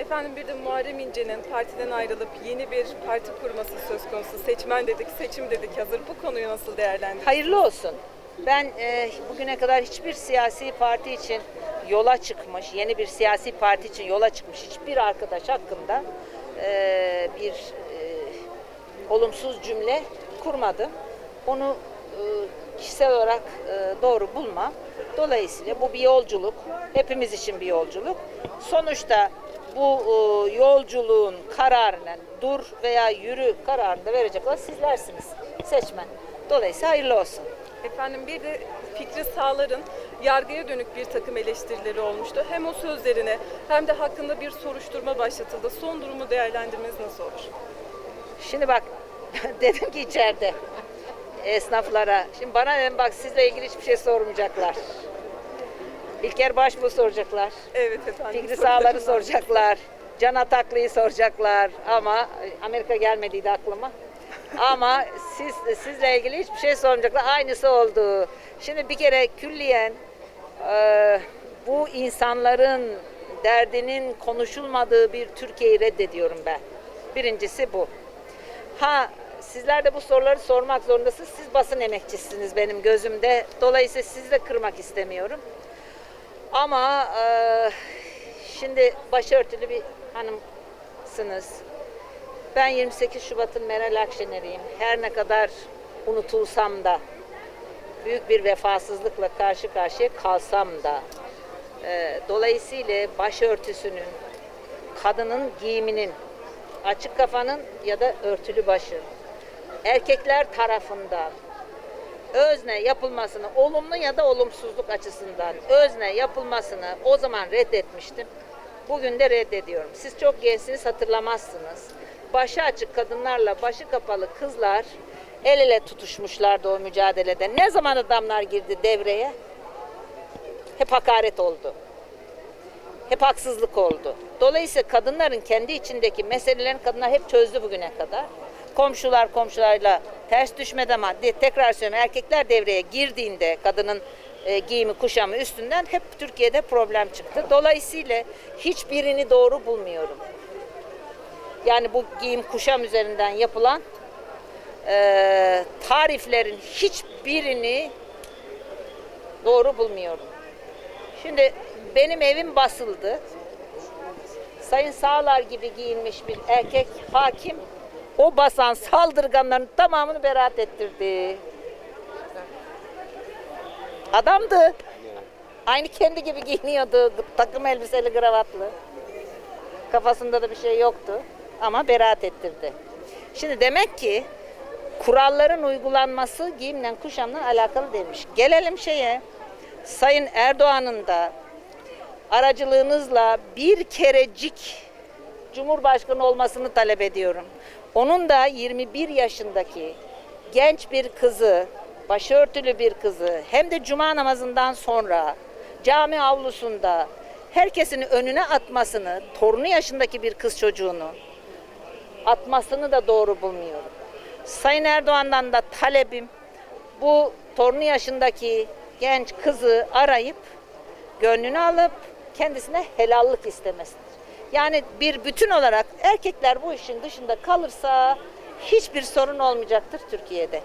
Efendim bir de Muharrem İnce'nin partiden ayrılıp yeni bir parti kurması söz konusu. Seçmen dedik, seçim dedik hazır. Bu konuyu nasıl değerlendiriyorsunuz? Hayırlı olsun. Ben e, bugüne kadar hiçbir siyasi parti için yola çıkmış, yeni bir siyasi parti için yola çıkmış hiçbir arkadaş hakkında e, bir e, olumsuz cümle kurmadım. Onu e, kişisel olarak e, doğru bulmam. Dolayısıyla bu bir yolculuk. Hepimiz için bir yolculuk. Sonuçta bu e, yolculuğun kararını dur veya yürü kararını da verecek olan sizlersiniz. Seçmen. Dolayısıyla hayırlı olsun. Efendim bir de Fikri Sağlar'ın yargıya dönük bir takım eleştirileri olmuştu. Hem o sözlerine hem de hakkında bir soruşturma başlatıldı. Son durumu değerlendirmeniz nasıl olur? Şimdi bak dedim ki içeride esnaflara. Şimdi bana dedim bak sizle ilgili hiçbir şey sormayacaklar. İlker Başbuğ soracaklar. Evet efendim. Fikri Sağlar'ı soracaklar. Can Ataklı'yı soracaklar. Ama Amerika gelmediydi aklıma. Ama siz sizle ilgili hiçbir şey sormayacaklar. Aynısı oldu. Şimdi bir kere külliyen e, bu insanların derdinin konuşulmadığı bir Türkiye'yi reddediyorum ben. Birincisi bu. Ha sizler de bu soruları sormak zorundasınız. Siz basın emekçisiniz benim gözümde. Dolayısıyla sizi de kırmak istemiyorum. Ama e, şimdi başörtülü bir hanımsınız. Ben 28 Şubat'ın Meral Akşener'iyim. Her ne kadar unutulsam da büyük bir vefasızlıkla karşı karşıya kalsam da e, dolayısıyla başörtüsünün, kadının giyiminin, açık kafanın ya da örtülü başın erkekler tarafından özne yapılmasını olumlu ya da olumsuzluk açısından özne yapılmasını o zaman reddetmiştim. Bugün de reddediyorum. Siz çok gençsiniz hatırlamazsınız. Başı açık kadınlarla başı kapalı kızlar el ele tutuşmuşlardı o mücadelede. Ne zaman adamlar girdi devreye? Hep hakaret oldu. Hep haksızlık oldu. Dolayısıyla kadınların kendi içindeki meselelerini kadınlar hep çözdü bugüne kadar. Komşular komşularla ters düşmedi ama de- tekrar söylüyorum erkekler devreye girdiğinde kadının e, giyimi kuşamı üstünden hep Türkiye'de problem çıktı. Dolayısıyla hiçbirini doğru bulmuyorum. Yani bu giyim kuşam üzerinden yapılan e, tariflerin hiçbirini doğru bulmuyorum. Şimdi benim evim basıldı. Sayın Sağlar gibi giyinmiş bir erkek hakim o basan saldırganların tamamını beraat ettirdi. Adamdı. Aynı kendi gibi giyiniyordu. Takım elbiseli kravatlı. Kafasında da bir şey yoktu. Ama beraat ettirdi. Şimdi demek ki kuralların uygulanması giyimle kuşamla alakalı demiş. Gelelim şeye. Sayın Erdoğan'ın da aracılığınızla bir kerecik Cumhurbaşkanı olmasını talep ediyorum. Onun da 21 yaşındaki genç bir kızı, başörtülü bir kızı hem de cuma namazından sonra cami avlusunda herkesin önüne atmasını, torunu yaşındaki bir kız çocuğunu atmasını da doğru bulmuyorum. Sayın Erdoğan'dan da talebim bu torunu yaşındaki genç kızı arayıp gönlünü alıp kendisine helallik istemesidir. Yani bir bütün olarak erkekler bu işin dışında kalırsa hiçbir sorun olmayacaktır Türkiye'de.